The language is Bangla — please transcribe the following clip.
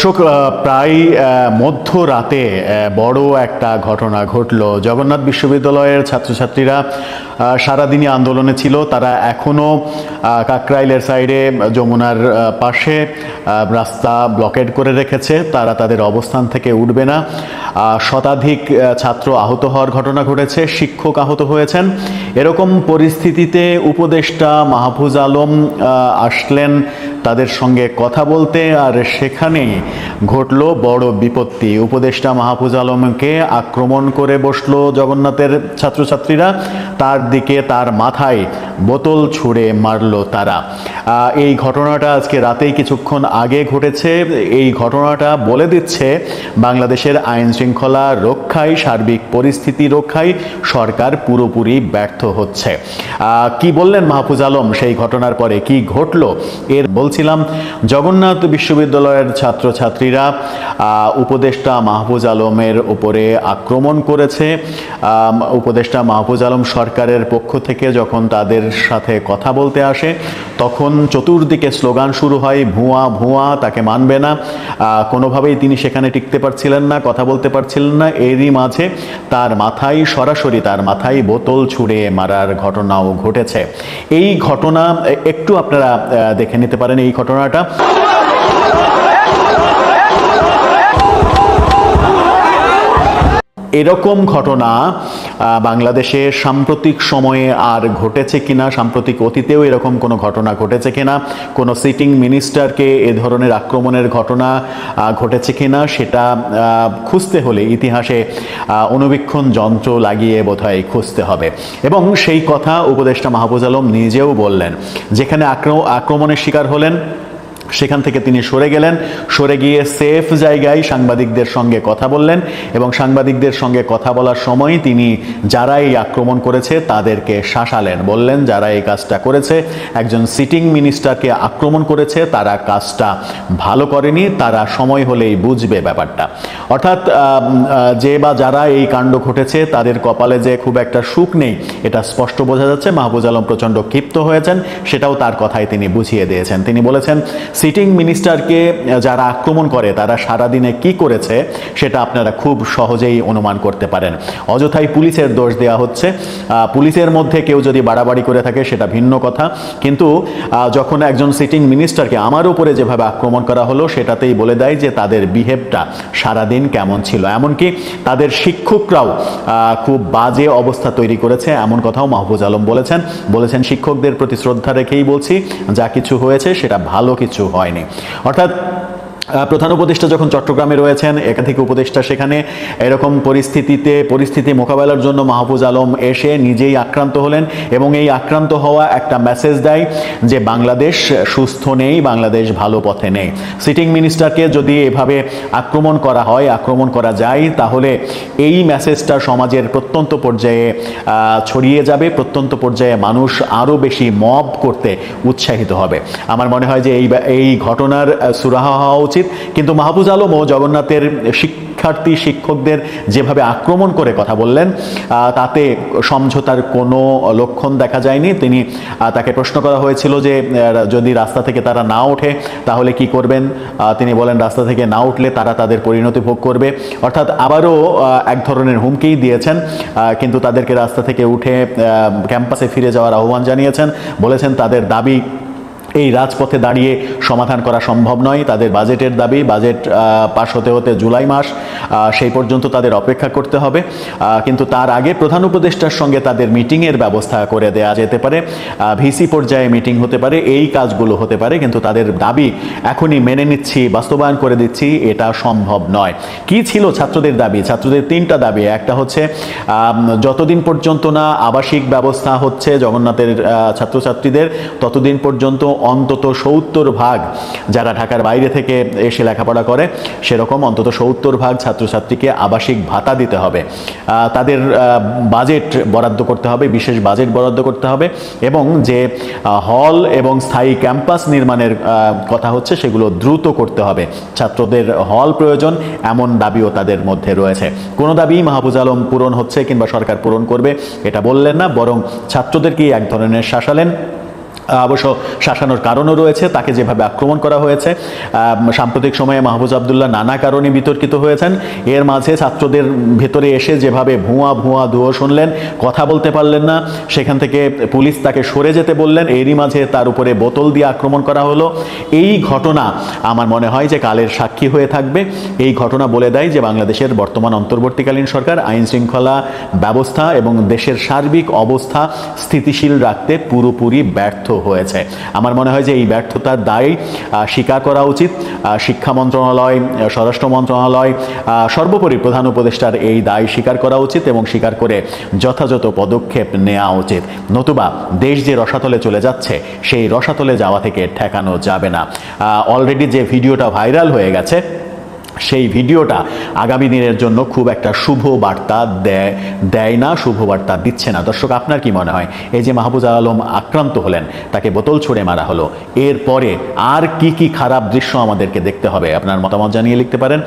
দর্শক প্রায় মধ্যরাতে বড় একটা ঘটনা ঘটলো। জগন্নাথ বিশ্ববিদ্যালয়ের ছাত্রছাত্রীরা সারাদিনই আন্দোলনে ছিল। তারা এখনও আহ, কাকরাইলের সাইডে যমুনার পাশে রাস্তা ব্লকেড করে রেখেছে। তারা তাদের অবস্থান থেকে উঠবে না। শতাধিক ছাত্র আহত হওয়ার ঘটনা ঘটেছে। শিক্ষক আহত হয়েছেন। এরকম পরিস্থিতিতে উপদেষ্টা মাহফুজ আলম আসলেন তাদের সঙ্গে কথা বলতে আর সেখানেই ঘটলো বড় বিপত্তি। উপদেষ্টা মাহফুজ আলমকে আক্রমণ করে বসল জগন্নাথের ছাত্রছাত্রীরা। তার দিকে তার মাথায় বোতল ছুঁড়ে মারল তারা। এই ঘটনাটা আজকে রাতেই কিছুক্ষণ আগে ঘটেছে। এই ঘটনাটা বলে দিচ্ছে বাংলাদেশের আইন শৃঙ্খলা রক্ষায়, সার্বিক পরিস্থিতি রক্ষায় সরকার পুরোপুরি ব্যর্থ হচ্ছে। কি বললেন মাহফুজ আলম সেই ঘটনার পরে কি ঘটলো? এর বলছিলাম, জগন্নাথ বিশ্ববিদ্যালয়ের ছাত্রছাত্রীরা উপদেষ্টা মাহফুজ আলমের উপরে আক্রমণ করেছে। উপদেষ্টা মাহফুজ আলম সরকারের পক্ষ থেকে যখন তাদের সাথে কথা বলতে আসে তখন চতুর্দিকে স্লোগান শুরু হয়, ভুয়া ভুয়া তাকে মানবে না। কোনোভাবেই তিনি সেখানে টিকতে পারছিলেন না, কথা বলতে পারছিলেন না। এরই মাঝে তার মাথায় সরাসরি, তার মাথায় বোতল ছুঁড়ে মারার ঘটনাও ঘটেছে। এই ঘটনা একটু আপনারা দেখে নিতে পারেন এই ঘটনাটা। এরকম ঘটনা বাংলাদেশে সাম্প্রতিক সময়ে আর ঘটেছে কিনা, সাম্প্রতিক অতীতেও এরকম কোনো ঘটনা ঘটেছে কিনা, কোনো সিটিং মিনিস্টারকে এ ধরনের আক্রমণের ঘটনা ঘটেছে কিনা সেটা খুঁজতে হলে ইতিহাসে অনুবীক্ষণ যন্ত্র লাগিয়ে বোধহয় খুঁজতে হবে। এবং সেই কথা উপদেষ্টা মাহবুজ আলম নিজেও বললেন, যেখানে আক্র- আক্রমণের শিকার হলেন সেখান থেকে তিনি সরে গেলেন। সরে গিয়ে সেফ জায়গায় সাংবাদিকদের সঙ্গে কথা বললেন এবং সাংবাদিকদের সঙ্গে কথা বলার সময় তিনি যারা এই আক্রমণ করেছে তাদেরকে শাসালেন। বললেন, যারা এই কাজটা করেছে, একজন সিটিং মিনিস্টারকে আক্রমণ করেছে, তারা কাজটা ভালো করেনি, তারা সময় হলেই বুঝবে ব্যাপারটা। অর্থাৎ যে বা যারা এই কাণ্ড ঘটেছে, তাদের কপালে যে খুব একটা সুখ নেই, এটা স্পষ্ট বোঝা যাচ্ছে। মাহবুজ আলম প্রচণ্ড ক্ষিপ্ত হয়েছেন, সেটাও তার কথায় তিনি বুঝিয়ে দিয়েছেন। তিনি বলেছেন সিটিং মিনিস্টারকে যারা আক্রমণ করে, তারা সারাদিনে কি করেছে সেটা আপনারা খুব সহজেই অনুমান করতে পারেন। অযথাই পুলিশের দোষ দেওয়া হচ্ছে। পুলিশের মধ্যে কেউ যদি বাড়াবাড়ি করে থাকে, সেটা ভিন্ন কথা। কিন্তু যখন একজন সিটিং মিনিস্টারকে আমার উপরে যেভাবে আক্রমণ করা হলো, সেটাতেই বলে দেয় যে তাদের বিহেভটা সারাদিন কেমন ছিল। এমনকি তাদের শিক্ষকরাও খুব বাজে অবস্থা তৈরি করেছে। এমন কথাও মাহবুজ আলম বলেছেন। বলেছেন, শিক্ষকদের প্রতি শ্রদ্ধা রেখেই বলছি, যা কিছু হয়েছে সেটা ভালো কিছু হয়নি। অর্থাৎ প্রধান উপদেষ্টা যখন চট্টগ্রামে রয়েছেন, একাধিক উপদেষ্টা সেখানে এরকম পরিস্থিতিতে, পরিস্থিতি মোকাবেলার জন্য মাহফুজ আলম এসে নিজেই আক্রান্ত হলেন এবং এই আক্রান্ত হওয়া একটা মেসেজ দেয় যে বাংলাদেশ সুস্থ নেই, বাংলাদেশ ভালো পথে নেই। সিটিং মিনিস্টারকে যদি এভাবে আক্রমণ করা হয়, আক্রমণ করা যায়, তাহলে এই মেসেজটা সমাজের প্রত্যন্ত পর্যায়ে ছড়িয়ে যাবে। প্রত্যন্ত পর্যায়ে মানুষ আরও বেশি মব করতে উৎসাহিত হবে। আমার মনে হয় যে এই এই ঘটনার সুরাহা হওয়া উচিত। কিন্তু মাহবুজ আলম ও জগন্নাথের শিক্ষার্থী, শিক্ষকদের যেভাবে আক্রমণ করে কথা বললেন তাতে সমঝোতার কোনো লক্ষণ দেখা যায়নি। তিনি তাকে প্রশ্ন করা হয়েছিল যে যদি রাস্তা থেকে তারা না ওঠে, তাহলে কি করবেন? তিনি বলেন, রাস্তা থেকে না উঠলে তারা তাদের পরিণতি ভোগ করবে। অর্থাৎ আবারও এক ধরনের হুমকিই দিয়েছেন কিন্তু তাদেরকে রাস্তা থেকে উঠে ক্যাম্পাসে ফিরে যাওয়ার আহ্বান জানিয়েছেন। বলেছেন, তাদের দাবি এই রাজপথে দাঁড়িয়ে সমাধান করা সম্ভব নয়। তাদের বাজেটের দাবি, বাজেট পাশ হতে হতে জুলাই মাস সেই পর্যন্ত তাদের অপেক্ষা করতে হবে। কিন্তু তার আগে প্রধান উপদেষ্টার সঙ্গে তাদের মিটিংয়ের ব্যবস্থা করে দেওয়া যেতে পারে। ভিসি পর্যায়ে মিটিং হতে পারে, এই কাজগুলো হতে পারে, কিন্তু তাদের দাবি এখনই মেনে নিচ্ছি, বাস্তবায়ন করে দিচ্ছি, এটা সম্ভব নয়। কি ছিল ছাত্রদের দাবি? ছাত্রদের তিনটা দাবি। একটা হচ্ছে যতদিন পর্যন্ত না আবাসিক ব্যবস্থা হচ্ছে, জগন্নাথের ছাত্রছাত্রীদের, ততদিন পর্যন্ত অন্তত সত্তর ভাগ যারা ঢাকার বাইরে থেকে এসে লেখাপড়া করে, সেরকম অন্তত সত্তর ভাগ ছাত্রছাত্রীকে আবাসিক ভাতা দিতে হবে। তাদের বাজেট বরাদ্দ করতে হবে, বিশেষ বাজেট বরাদ্দ করতে হবে এবং যে হল এবং স্থায়ী ক্যাম্পাস নির্মাণের কথা হচ্ছে সেগুলো দ্রুত করতে হবে। ছাত্রদের হল প্রয়োজন, এমন দাবিও তাদের মধ্যে রয়েছে। কোনো দাবি মাহবুজ আলম পূরণ হচ্ছে কিংবা সরকার পূরণ করবে, এটা বললেন না, বরং ছাত্রদেরকেই এক ধরনের শাসালেন। অবশ্য শাসানোর কারণও রয়েছে, তাকে যেভাবে আক্রমণ করা হয়েছে সাম্প্রতিক সময়ে মাহবুজ আবদুল্লাহ নানা কারণে বিতর্কিত হয়েছেন। এর মাঝে ছাত্রদের ভেতরে এসে যেভাবে ভুয়া ভুয়া ধুয়ো শুনলেন, কথা বলতে পারলেন না, সেখান থেকে পুলিশ তাকে সরে যেতে বললেন, এরই মাঝে তার উপরে বোতল দিয়ে আক্রমণ করা হলো। এই ঘটনা আমার মনে হয় যে কালের সাক্ষী হয়ে থাকবে। এই ঘটনা বলে দেয় যে বাংলাদেশের বর্তমান অন্তর্বর্তীকালীন সরকার আইন শৃঙ্খলা ব্যবস্থা এবং দেশের সার্বিক অবস্থা স্থিতিশীল রাখতে পুরোপুরি ব্যর্থ হয়েছে। আমার মনে হয় যে এই ব্যর্থতার দায় স্বীকার করা উচিত। শিক্ষা মন্ত্রণালয় স্বরাষ্ট্র মন্ত্রণালয় সর্বোপরি প্রধান উপদেষ্টার এই দায় স্বীকার করা উচিত এবং স্বীকার করে যথাযথ পদক্ষেপ নেওয়া উচিত। নতুবা দেশ যে রসাতলে চলে যাচ্ছে, সেই রসাতলে যাওয়া থেকে ঠেকানো যাবে না। অলরেডি যে ভিডিওটা ভাইরাল হয়ে গেছে সেই ভিডিওটা আগামী দিনের জন্য খুব একটা শুভ বার্তা দেয় দেয় না, শুভ বার্তা দিচ্ছে না। দর্শক, আপনার কি মনে হয়? এই যে মাহবুজ আলম আক্রান্ত হলেন, তাকে বোতল ছুঁড়ে মারা হলো, এরপরে আর কি কি খারাপ দৃশ্য আমাদেরকে দেখতে হবে? আপনার মতামত জানিয়ে লিখতে পারেন।